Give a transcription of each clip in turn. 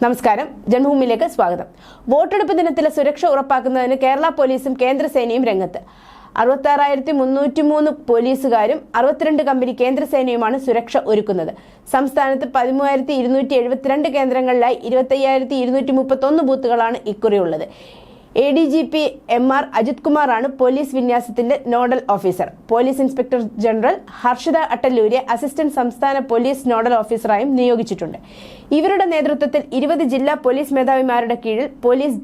നമസ്കാരം. ജന്മഭൂമിയിലേക്ക് സ്വാഗതം. വോട്ടെടുപ്പ് ദിനത്തിലെ സുരക്ഷ ഉറപ്പാക്കുന്നതിന് കേരള പോലീസും കേന്ദ്രസേനയും രംഗത്ത്. അറുപത്താറായിരത്തി മുന്നൂറ്റി മൂന്ന് പോലീസുകാരും അറുപത്തിരണ്ട് കമ്പനി കേന്ദ്രസേനയുമാണ് സുരക്ഷ ഒരുക്കുന്നത്. സംസ്ഥാനത്ത് പതിമൂവായിരത്തി ഇരുന്നൂറ്റി എഴുപത്തിരണ്ട് കേന്ദ്രങ്ങളിലായി ഇരുപത്തയ്യായിരത്തി ഇരുന്നൂറ്റി മുപ്പത്തൊന്ന് ബൂത്തുകളാണ് ഇക്കുറിയുള്ളത്. A D G P M R Ajith കുമാറാണ് police വിന്യാസത്തിന്റെ nodal officer. Police inspector general Harshita Attalluri assistant സംസ്ഥാന പോലീസ് നോഡൽ ഓഫീസറായും നിയോഗിച്ചിട്ടുണ്ട്. ഇവരുടെ നേതൃത്വത്തിൽ ഇരുപത് ജില്ലാ പോലീസ് മേധാവിമാരുടെ കീഴിൽ പോലീസ്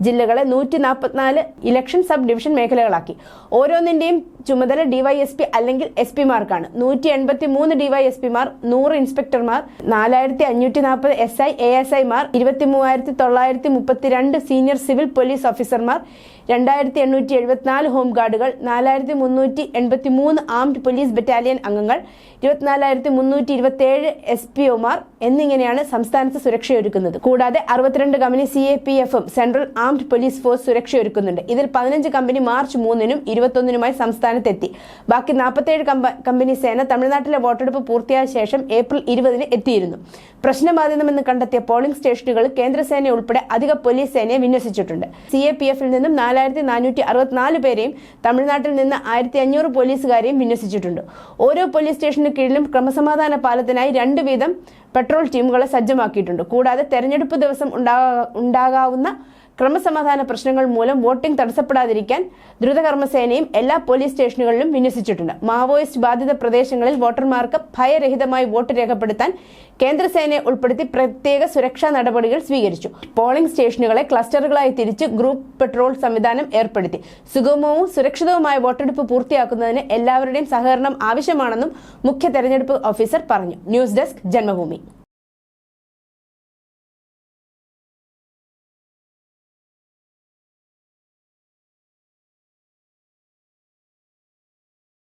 ജില്ലകളെ നൂറ്റി നാൽപ്പത്തിനാല് ഇലക്ഷൻ സബ് ഡിവിഷൻ മേഖലകളാക്കി. ഓരോന്നിന്റെയും ചുമതല ഡിവൈഎസ്പി അല്ലെങ്കിൽ എസ് പിമാർക്കാണ് നൂറ്റി എൺപത്തി മൂന്ന് ഡിവൈഎസ്പിമാർ നൂറ് ഇൻസ്പെക്ടർമാർ നാലായിരത്തി അഞ്ഞൂറ്റി നാൽപ്പത് എസ് ഐ എ എസ് ഐമാർ ഇരുപത്തി മൂവായിരത്തി തൊള്ളായിരത്തി മുപ്പത്തിരണ്ട് സീനിയർ സിവിൽ പോലീസ് ഓഫീസർമാർ രണ്ടായിരത്തി എണ്ണൂറ്റി എഴുപത്തിനാല് ഹോം ഗാർഡുകൾ നാലായിരത്തി മുന്നൂറ്റി എൺപത്തി മൂന്ന് ആംഡ് പോലീസ് ബറ്റാലിയൻ അംഗങ്ങൾ ഇരുപത്തിനാലായിരത്തി മുന്നൂറ്റി ഇരുപത്തിയേഴ് എസ് പി ഒമാർ എന്നിങ്ങനെയാണ് സംസ്ഥാനത്ത് സുരക്ഷയൊരുക്കുന്നത്. കൂടാതെ അറുപത്തിരണ്ട് കമ്പനി സി എ പി എഫും സെൻട്രൽ ആംഡ് പോലീസ് ഫോഴ്സ് സുരക്ഷയൊരുക്കുന്നുണ്ട് ഇതിൽ പതിനഞ്ച് കമ്പനി മാർച്ച് മൂന്നിനും ഇരുപത്തൊന്നിനുമായി സംസ്ഥാനത്തെത്തി. ബാക്കി നാൽപ്പത്തേഴ് കമ്പനി സേന തമിഴ്നാട്ടിലെ വോട്ടെടുപ്പ് പൂർത്തിയായ ശേഷം ഏപ്രിൽ ഇരുപതിന് എത്തിയിരുന്നു. പ്രശ്നബാധിതമെന്ന് കണ്ടെത്തിയ പോളിംഗ് സ്റ്റേഷനുകൾ കേന്ദ്രസേന ഉൾപ്പെടെ അധിക പോലീസ് സേനയെ വിന്യസിച്ചിട്ടുണ്ട്. സി എ പി എഫിൽ നിന്നും നാലായിരത്തി നാനൂറ്റി അറുപത്തിനാല് പേരെയും തമിഴ്നാട്ടിൽ നിന്ന് ആയിരത്തി അഞ്ഞൂറ് പോലീസുകാരെയും വിന്യസിച്ചിട്ടുണ്ട്. ഓരോ പോലീസ് സ്റ്റേഷന് കീഴിലും ക്രമസമാധാന പാലത്തിനായി രണ്ട് വീതം പെട്രോൾ ടീമുകളെ സജ്ജമാക്കിയിട്ടുണ്ട്. കൂടാതെ തെരഞ്ഞെടുപ്പ് ദിവസം ഉണ്ടാകാ- ഉണ്ടാകാവുന്ന ക്രമസമാധാന പ്രശ്നങ്ങൾ മൂലം വോട്ടിംഗ് തടസ്സപ്പെടാതിരിക്കാൻ ദ്രുതകർമ്മസേനയും എല്ലാ പോലീസ് സ്റ്റേഷനുകളിലും വിന്യസിച്ചിട്ടുണ്ട്. മാവോയിസ്റ്റ് ബാധിത പ്രദേശങ്ങളിൽ വോട്ടർമാർക്ക് ഭയരഹിതമായി വോട്ട് രേഖപ്പെടുത്താൻ കേന്ദ്രസേനയെ ഉൾപ്പെടുത്തി പ്രത്യേക സുരക്ഷാ നടപടികൾ സ്വീകരിച്ചു. പോളിംഗ് സ്റ്റേഷനുകളെ ക്ലസ്റ്ററുകളായി തിരിച്ച് ഗ്രൂപ്പ് പെട്രോൾ സംവിധാനം ഏർപ്പെടുത്തി. സുഗമവും സുരക്ഷിതവുമായ വോട്ടെടുപ്പ് പൂർത്തിയാക്കുന്നതിന് എല്ലാവരുടെയും സഹകരണം ആവശ്യമാണെന്നും മുഖ്യ തെരഞ്ഞെടുപ്പ് ഓഫീസർ പറഞ്ഞു. News desk Janmabhumi.